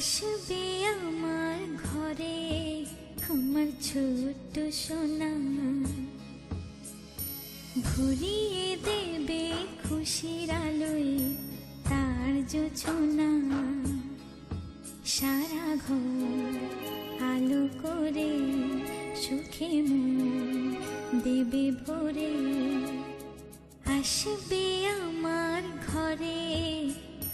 আসবে আমার ঘরে আমার ছোট্ট সোনা। ভরিয়ে দেবে খুশির আলোয় তার যোছনা। সারা ঘর আলো করে সুখে মন দেবে ভরে। আসবে আমার ঘরে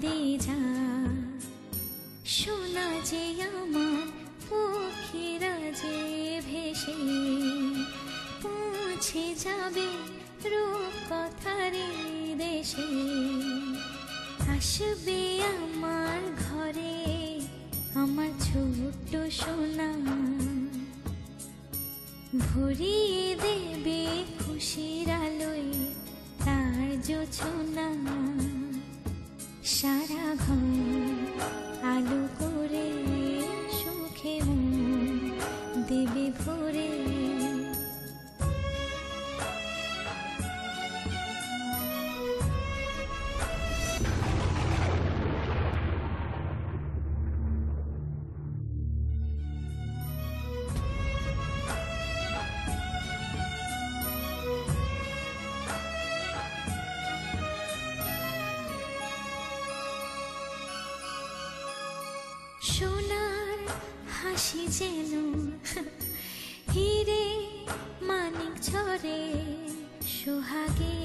দে যা। সোনা যে আমার পক্ষীরা যে ভেসে, পৌঁছে যাবে রূপ কথারে দেশে। আসবে আমার ঘরে আমার ছোট্ট সোনা। ভরিয়ে দেবে খুশির আলোয় তার যোছনা সারা ঘর আলো করে সুখে দেবে ভরে সোনার হাসি যেন হিরে মানিক ঝরে, সোহাগে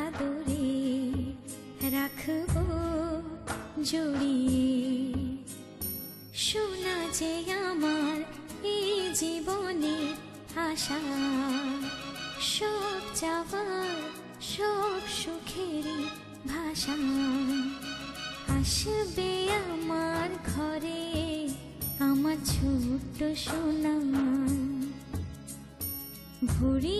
আদরে রাখব জড়িয়ে। সোনা যে আমার এই জীবনে আশা, সব যাওয়ার সব সুখেরই আসবে আমার ঘরে আমার ছোট্ট সোনা। ভরি